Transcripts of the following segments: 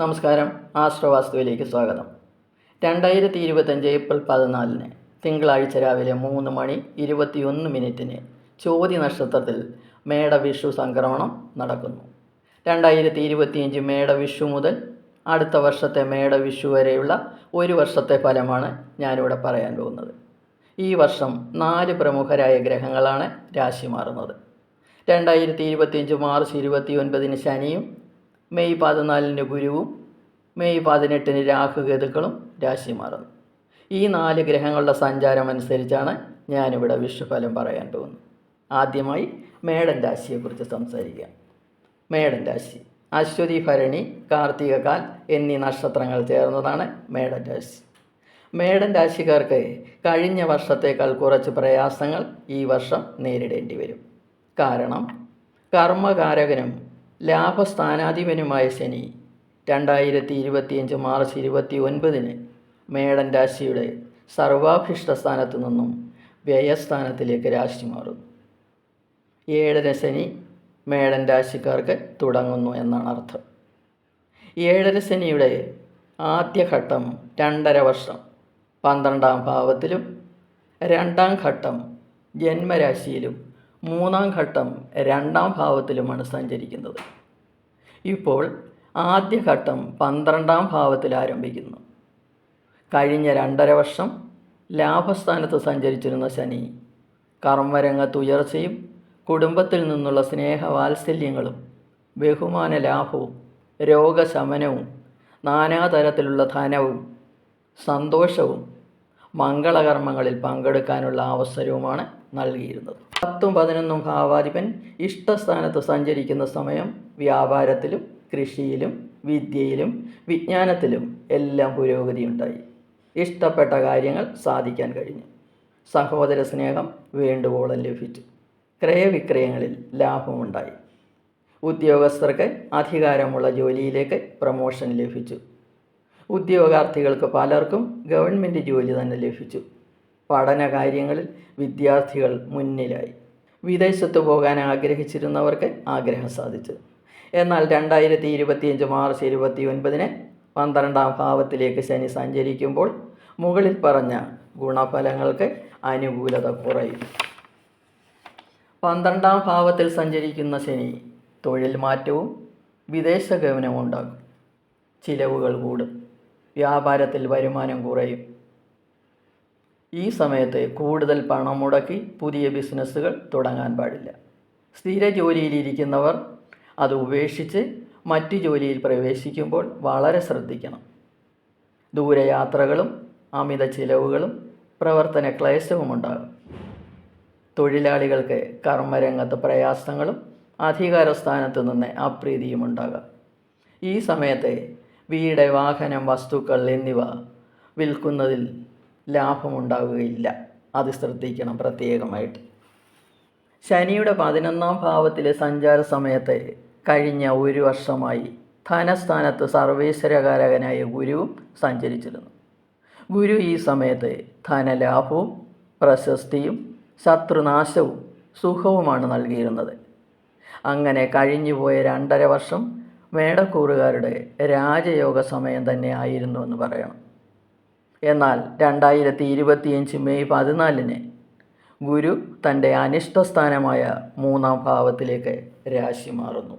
നമസ്കാരം. ആശ്രവാസ്തുവിലേക്ക് സ്വാഗതം. രണ്ടായിരത്തി ഇരുപത്തഞ്ച് ഏപ്രിൽ പതിനാലിന് തിങ്കളാഴ്ച രാവിലെ മൂന്ന് മണി ഇരുപത്തിയൊന്ന് മിനിറ്റിന് ചോതി നക്ഷത്രത്തിൽ മേടവിഷു സംക്രമണം നടക്കുന്നു. രണ്ടായിരത്തി ഇരുപത്തിയഞ്ച് മേടവിഷു മുതൽ അടുത്ത വർഷത്തെ മേടവിഷു വരെയുള്ള ഒരു വർഷത്തെ ഫലമാണ് ഞാനിവിടെ പറയാൻ പോകുന്നത്. ഈ വർഷം നാല് പ്രമുഖരായ ഗ്രഹങ്ങളാണ് രാശി മാറുന്നത്. രണ്ടായിരത്തി ഇരുപത്തിയഞ്ച് മാർച്ച് ഇരുപത്തി ഒൻപതിന് ശനിയും മെയ് പതിനാലിന് ഗുരുവും മെയ് പതിനെട്ടിന് രാഹുകേതുക്കളും രാശി മാറുന്നു. ഈ നാല് ഗ്രഹങ്ങളുടെ സഞ്ചാരം അനുസരിച്ചാണ് ഞാനിവിടെ വിഷുഫലം പറയാൻ പോകുന്നത്. ആദ്യമായി മേടൻ രാശിയെക്കുറിച്ച് സംസാരിക്കാം മേടൻ രാശി അശ്വതി ഭരണി കാർത്തികകാൽ എന്നീ നക്ഷത്രങ്ങൾ ചേർന്നതാണ് മേടൻ രാശി. മേടൻ രാശിക്കാർക്ക് കഴിഞ്ഞ വർഷത്തേക്കാൾ കുറച്ച് പ്രയാസങ്ങൾ ഈ വർഷം നേരിടേണ്ടി വരും. കാരണം കർമ്മകാരകനും ലാഭസ്ഥാനാധിപനുമായ ശനി രണ്ടായിരത്തി ഇരുപത്തിയഞ്ച് മാർച്ച് ഇരുപത്തി ഒൻപതിന് മേടൻ രാശിയുടെ സർവാഭിഷ്ട സ്ഥാനത്തു നിന്നും വ്യയസ്ഥാനത്തിലേക്ക് രാശി മാറുന്നു ഏഴര ശനി മേടൻ രാശിക്കാർക്ക് തുടങ്ങുന്നു എന്നാണ് അർത്ഥം. ഏഴര ശനിയുടെ ആദ്യഘട്ടം രണ്ടര വർഷം പന്ത്രണ്ടാം ഭാവത്തിലും രണ്ടാം ഘട്ടം ജന്മരാശിയിലും മൂന്നാം ഘട്ടം രണ്ടാം ഭാവത്തിലുമാണ് സഞ്ചരിക്കുന്നത്. ഇപ്പോൾ ആദ്യഘട്ടം പന്ത്രണ്ടാം ഭാവത്തിൽ ആരംഭിക്കുന്നു. കഴിഞ്ഞ രണ്ടര വർഷം ലാഭസ്ഥാനത്ത് സഞ്ചരിച്ചിരുന്ന ശനി കർമ്മരംഗത്ത് ഉയർച്ചയും കുടുംബത്തിൽ നിന്നുള്ള സ്നേഹവാത്സല്യങ്ങളും ബഹുമാന ലാഭവും രോഗശമനവും നാനാതരത്തിലുള്ള ധനവും സന്തോഷവും മംഗളകർമ്മങ്ങളിൽ പങ്കെടുക്കാനുള്ള അവസരവുമാണ് നൽകിയിരുന്നത്. പത്തും പതിനൊന്നും ഭാവാധിപൻ ഇഷ്ടസ്ഥാനത്ത് സഞ്ചരിക്കുന്ന സമയം വ്യാപാരത്തിലും കൃഷിയിലും വിദ്യയിലും വിജ്ഞാനത്തിലും എല്ലാം പുരോഗതി ഉണ്ടായി ഇഷ്ടപ്പെട്ട കാര്യങ്ങൾ സാധിക്കാൻ കഴിഞ്ഞു. സഹോദര സ്നേഹം വേണ്ടുവോളം ലഭിച്ചു. ക്രയവിക്രയങ്ങളിൽ ലാഭമുണ്ടായി. ഉദ്യോഗസ്ഥർക്ക് അധികാരമുള്ള ജോലിയിലേക്ക് പ്രമോഷൻ ലഭിച്ചു. ഉദ്യോഗാർത്ഥികൾക്ക് പലർക്കും ഗവൺമെന്റ് ജോലി തന്നെ ലഭിച്ചു. പഠന കാര്യങ്ങളിൽ വിദ്യാർത്ഥികൾ മുന്നിലായി. വിദേശത്ത് പോകാൻ ആഗ്രഹിച്ചിരുന്നവർക്ക് ആഗ്രഹം സാധിച്ചു. എന്നാൽ രണ്ടായിരത്തി ഇരുപത്തിയഞ്ച് മാർച്ച് ഇരുപത്തി ഒൻപതിന് പന്ത്രണ്ടാം ഭാവത്തിലേക്ക് ശനി സഞ്ചരിക്കുമ്പോൾ മുകളിൽ പറഞ്ഞ ഗുണഫലങ്ങൾക്ക് അനുകൂലത കുറയും. പന്ത്രണ്ടാം ഭാവത്തിൽ സഞ്ചരിക്കുന്ന ശനി തൊഴിൽ മാറ്റവും വിദേശ ഗമനവും ഉണ്ടാകും. ചിലവുകൾ കൂടും. വ്യാപാരത്തിൽ വരുമാനം കുറയും. ഈ സമയത്ത് കൂടുതൽ പണം മുടക്കി പുതിയ ബിസിനസ്സുകൾ തുടങ്ങാൻ പാടില്ല. സ്ഥിര ജോലിയിലിരിക്കുന്നവർ അത് ഉപേക്ഷിച്ച് മറ്റു ജോലിയിൽ പ്രവേശിക്കുമ്പോൾ വളരെ ശ്രദ്ധിക്കണം. ദൂരയാത്രകളും അമിത ചിലവുകളും പ്രവർത്തന ക്ലേശവും ഉണ്ടാകും. തൊഴിലാളികൾക്ക് കർമ്മരംഗത്ത് പ്രയാസങ്ങളും അധികാരസ്ഥാനത്ത് നിന്ന് അപ്രീതിയും ഉണ്ടാകാം. ഈ സമയത്ത് വീട് വാഹനം വസ്തുക്കൾ എന്നിവ വിൽക്കുന്നതിൽ ലാഭമുണ്ടാവുകയില്ല. അത് ശ്രദ്ധിക്കണം പ്രത്യേകമായിട്ട്. ശനിയുടെ പതിനൊന്നാം ഭാവത്തിലെ സഞ്ചാര സമയത്ത് കഴിഞ്ഞ ഒരു വർഷമായി ധനസ്ഥാനത്ത് സർവേശ്വരകാരകനായ ഗുരുവും സഞ്ചരിച്ചിരുന്നു. ഗുരു ഈ സമയത്ത് ധനലാഭവും പ്രശസ്തിയും ശത്രുനാശവും സുഖവുമാണ് നൽകിയിരുന്നത്. അങ്ങനെ കഴിഞ്ഞുപോയ രണ്ടര വർഷം മേടക്കൂറുകാരുടെ രാജയോഗ സമയം തന്നെ ആയിരുന്നു എന്ന് പറയണം. എന്നാൽ രണ്ടായിരത്തി ഇരുപത്തിയഞ്ച് മെയ് പതിനാലിന് ഗുരു തന്റെ അനിഷ്ടസ്ഥാനമായ മൂന്നാം ഭാവത്തിലേക്ക് രാശി മാറുന്നു.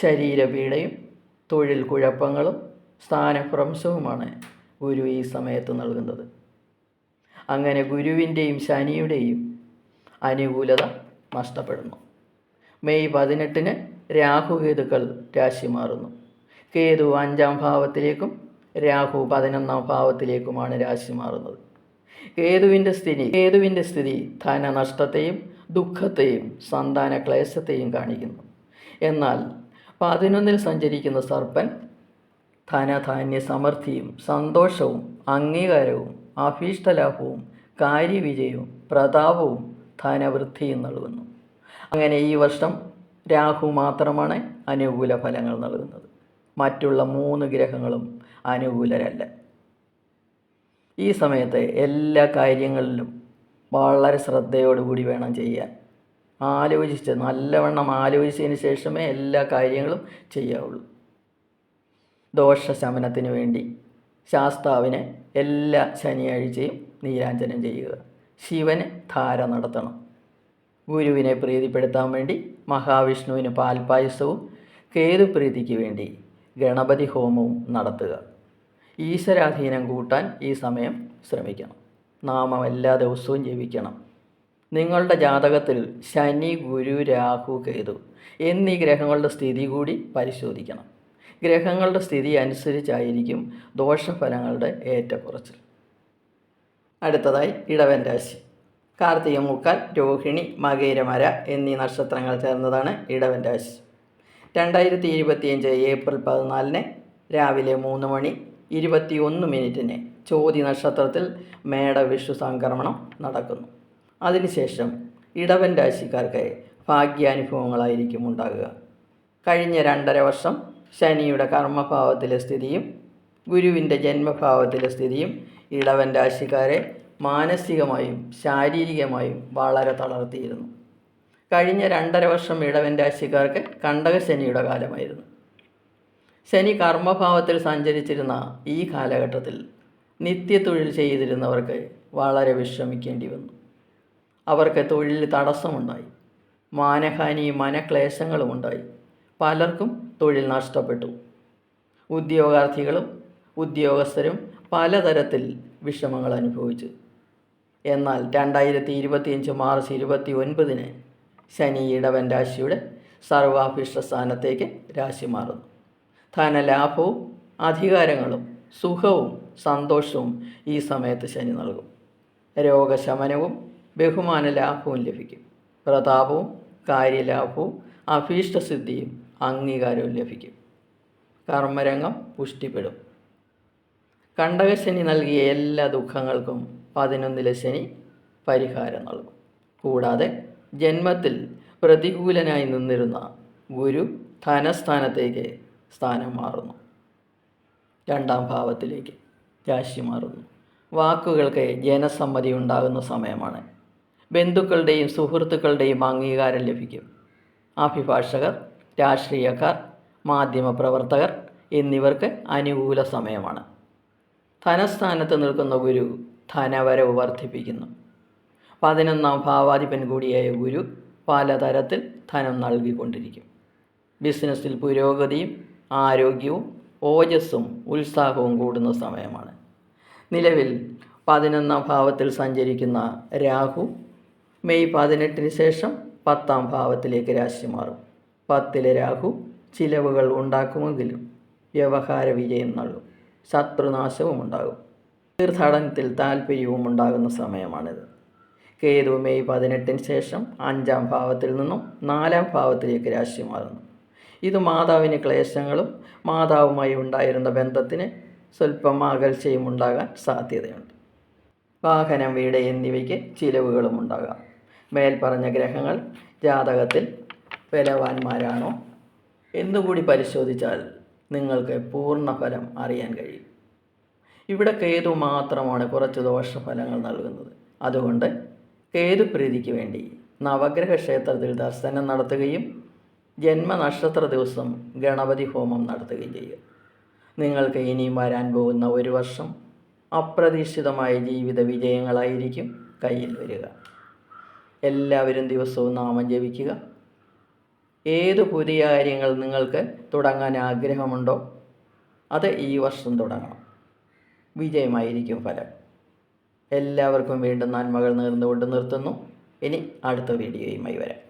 ശരീരപീഡയും തൊഴിൽ കുഴപ്പങ്ങളും സ്ഥാനഭ്രംശവുമാണ് ഗുരു ഈ സമയത്ത് നൽകുന്നത്. അങ്ങനെ ഗുരുവിന്റെയും ശനിയുടെയും അനുകൂലത നഷ്ടപ്പെടുന്നു. മെയ് പതിനെട്ടിന് രാഹുകേതുക്കൾ രാശി മാറുന്നു. കേതു അഞ്ചാം ഭാവത്തിലേക്കും രാഹു പതിനൊന്നാം ഭാവത്തിലേക്കുമാണ് രാശി മാറുന്നത്. കേതുവിന്റെ സ്ഥിതി കേതുവിന്റെ സ്ഥിതി ധനനഷ്ടത്തെയും ദുഃഖത്തെയും സന്താന ക്ലേശത്തെയും കാണിക്കുന്നു. എന്നാൽ പതിനൊന്നിൽ സഞ്ചരിക്കുന്ന സർപ്പൻ ധനധാന്യ സമൃദ്ധിയും സന്തോഷവും അംഗീകാരവും അഭീഷ്ടലാഭവും കാര്യവിജയവും പ്രതാപവും ധനവൃദ്ധിയും നൽകുന്നു. അങ്ങനെ ഈ വർഷം രാഹു മാത്രമാണ് അനുകൂല ഫലങ്ങൾ നൽകുന്നത്. മറ്റുള്ള മൂന്ന് ഗ്രഹങ്ങളും അനുകൂലരല്ല. ഈ സമയത്ത് എല്ലാ കാര്യങ്ങളിലും വളരെ ശ്രദ്ധയോടുകൂടി വേണം ചെയ്യാൻ. ആലോചിച്ച് നല്ലവണ്ണം ആലോചിച്ചതിന് ശേഷമേ എല്ലാ കാര്യങ്ങളും ചെയ്യാവുള്ളൂ. ദോഷശമനത്തിന് വേണ്ടി ശാസ്താവിനെ എല്ലാ ശനിയാഴ്ചയും നീരാഞ്ജനം ചെയ്യുക. ശിവന് ധാര നടത്തണം. ഗുരുവിനെ പ്രീതിപ്പെടുത്താൻ വേണ്ടി മഹാവിഷ്ണുവിന് പാൽപായസവും കേതുപ്രീതിക്ക് വേണ്ടി ഗണപതി ഹോമവും നടത്തുക. ഈശ്വരാധീനം കൂട്ടാൻ ഈ സമയം ശ്രമിക്കണം. നാമം എല്ലാ ദിവസവും ജപിക്കണം. നിങ്ങളുടെ ജാതകത്തിൽ ശനി ഗുരു രാഹു കേതു എന്നീ ഗ്രഹങ്ങളുടെ സ്ഥിതി കൂടി പരിശോധിക്കണം. ഗ്രഹങ്ങളുടെ സ്ഥിതി അനുസരിച്ചായിരിക്കും ദോഷഫലങ്ങളുടെ ഏറ്റക്കുറച്ചിൽ. അടുത്തതായി ഇടവൻ രാശി. കാർത്തിക മുക്കാൽ രോഹിണി മകേരമര എന്നീ നക്ഷത്രങ്ങൾ ചേർന്നതാണ് ഇടവൻ രാശി. രണ്ടായിരത്തി ഇരുപത്തിയഞ്ച് ഏപ്രിൽ പതിനാലിന് രാവിലെ മൂന്ന് മണി ഇരുപത്തിയൊന്ന് മിനിറ്റിന് ചോതി നക്ഷത്രത്തിൽ മേടവിഷു സംക്രമണം നടക്കുന്നു. അതിനുശേഷം ഇടവൻ രാശിക്കാർക്ക് ഭാഗ്യാനുഭവങ്ങളായിരിക്കും ഉണ്ടാകുക. കഴിഞ്ഞ രണ്ടര വർഷം ശനിയുടെ കർമ്മഭാവത്തിലെ സ്ഥിതിയും ഗുരുവിന്റെ ജന്മഭാവത്തിലെ സ്ഥിതിയും ഇടവൻ രാശിക്കാരെ മാനസികമായും ശാരീരികമായും വളരെ തളർത്തിയിരുന്നു. കഴിഞ്ഞ രണ്ടര വർഷം ഇടവൻ രാശിക്കാർക്ക് കണ്ടകശനിയുടെ കാലമായിരുന്നു. ശനി കർമ്മഭാവത്തിൽ സഞ്ചരിച്ചിരുന്ന ഈ കാലഘട്ടത്തിൽ നിത്യത്തൊഴിൽ ചെയ്തിരുന്നവർക്ക് വളരെ വിശ്രമിക്കേണ്ടി വന്നു. അവർക്ക് തൊഴിൽ തടസ്സമുണ്ടായി. മാനഹാനിയും മനക്ലേശങ്ങളും ഉണ്ടായി. പലർക്കും തൊഴിൽ നഷ്ടപ്പെട്ടു. ഉദ്യോഗാർത്ഥികളും ഉദ്യോഗസ്ഥരും പലതരത്തിൽ വിഷമങ്ങൾ അനുഭവിച്ചു. എന്നാൽ രണ്ടായിരത്തി ഇരുപത്തിയഞ്ച് മാർച്ച് ഇരുപത്തി ഒൻപതിന് ശനി ഇടവൻ രാശിയുടെ സർവാഭിഷ്ട സ്ഥാനത്തേക്ക് രാശി മാറുന്നു. ധനലാഭവും അധികാരങ്ങളും സുഖവും സന്തോഷവും ഈ സമയത്ത് ശനി നൽകും. രോഗശമനവും ബഹുമാന ലാഭവും ലഭിക്കും. പ്രതാപവും കാര്യലാഭവും അഭീഷ്ടസിദ്ധിയും അംഗീകാരവും ലഭിക്കും. കർമ്മരംഗം പുഷ്ടിപ്പെടും. കണ്ടകശനി നൽകിയ എല്ലാ ദുഃഖങ്ങൾക്കും പതിനൊന്നിലെ ശനി പരിഹാരം നൽകും. കൂടാതെ ജന്മത്തിൽ പ്രതികൂലനായി നിന്നിരുന്ന ഗുരു ധനസ്ഥാനത്തേക്ക് സ്ഥാനം മാറുന്നു. രണ്ടാം ഭാവത്തിലേക്ക് രാശി മാറുന്നു. വാക്കുകൾക്ക് ജനസമ്മതി ഉണ്ടാകുന്ന സമയമാണ്. ബന്ധുക്കളുടെയും സുഹൃത്തുക്കളുടെയും അംഗീകാരം ലഭിക്കും. അഭിഭാഷകർ രാഷ്ട്രീയക്കാർ മാധ്യമപ്രവർത്തകർ എന്നിവർക്ക് അനുകൂല സമയമാണ്. ധനസ്ഥാനത്ത് നിൽക്കുന്ന ഗുരു ധനവരവ് വർദ്ധിപ്പിക്കുന്നു. പതിനൊന്നാം ഭാവാധിപൻ കൂടിയായ ഗുരു പലതരത്തിൽ ധനം നൽകിക്കൊണ്ടിരിക്കും. ബിസിനസ്സിൽ പുരോഗതിയും ആരോഗ്യവും ഓജസ്സും ഉത്സാഹവും കൂടുന്ന സമയമാണ്. നിലവിൽ പതിനൊന്നാം ഭാവത്തിൽ സഞ്ചരിക്കുന്ന രാഹു മെയ് പതിനെട്ടിന് ശേഷം പത്താം ഭാവത്തിലേക്ക് രാശി മാറും. പത്തിലെ രാഹു ചിലവുകൾ ഉണ്ടാക്കുമെങ്കിലും വ്യവഹാര വിജയം നൽകും. ശത്രുനാശവും ഉണ്ടാകും. തീർത്ഥാടനത്തിൽ താല്പര്യവും ഉണ്ടാകുന്ന സമയമാണിത്. കേതു മെയ് പതിനെട്ടിന് ശേഷം അഞ്ചാം ഭാവത്തിൽ നിന്നും നാലാം ഭാവത്തിലേക്ക് രാശി മാറുന്നു. ഇത് മാതാവിന് ക്ലേശങ്ങളും മാതാവുമായി ഉണ്ടായിരുന്ന ബന്ധത്തിന് സ്വല്പം അകൽച്ചയും ഉണ്ടാകാൻ സാധ്യതയുണ്ട്. വാഹനം വീട് എന്നിവയ്ക്ക് ചിലവുകളും ഉണ്ടാകാം. മേൽപ്പറഞ്ഞ ഗ്രഹങ്ങൾ ജാതകത്തിൽ ബലവാന്മാരാണോ? എന്നുകൂടി പരിശോധിച്ചാൽ നിങ്ങൾക്ക് പൂർണ ഫലം അറിയാൻ കഴിയും. ഇവിടെ കേതു മാത്രമാണ് കുറച്ച് ദോഷഫലങ്ങൾ നൽകുന്നത്. അതുകൊണ്ട് കേതുപ്രീതിക്ക് വേണ്ടി നവഗ്രഹ ക്ഷേത്രത്തിൽ ദർശനം നടത്തുകയും ജന്മനക്ഷത്ര ദിവസം ഗണപതി ഹോമം നടത്തുകയും ചെയ്യുക നിങ്ങൾക്ക് ഇനിയും വരാൻ പോകുന്ന ഒരു വർഷം അപ്രതീക്ഷിതമായ ജീവിത വിജയങ്ങളായിരിക്കും കയ്യിൽ വരിക. എല്ലാവരും ദിവസവും നാമം ജപിക്കുക. ഏത് പുതിയ കാര്യങ്ങൾ നിങ്ങൾക്ക് തുടങ്ങാൻ ആഗ്രഹമുണ്ടോ അത് ഈ വർഷം തുടങ്ങണം. വിജയമായിരിക്കും ഫലം. എല്ലാവർക്കും വീണ്ടും നന്മകൾ നേർന്നുകൊണ്ട് നിർത്തുന്നു. ഇനി അടുത്ത വീഡിയോയുമായി വരാം.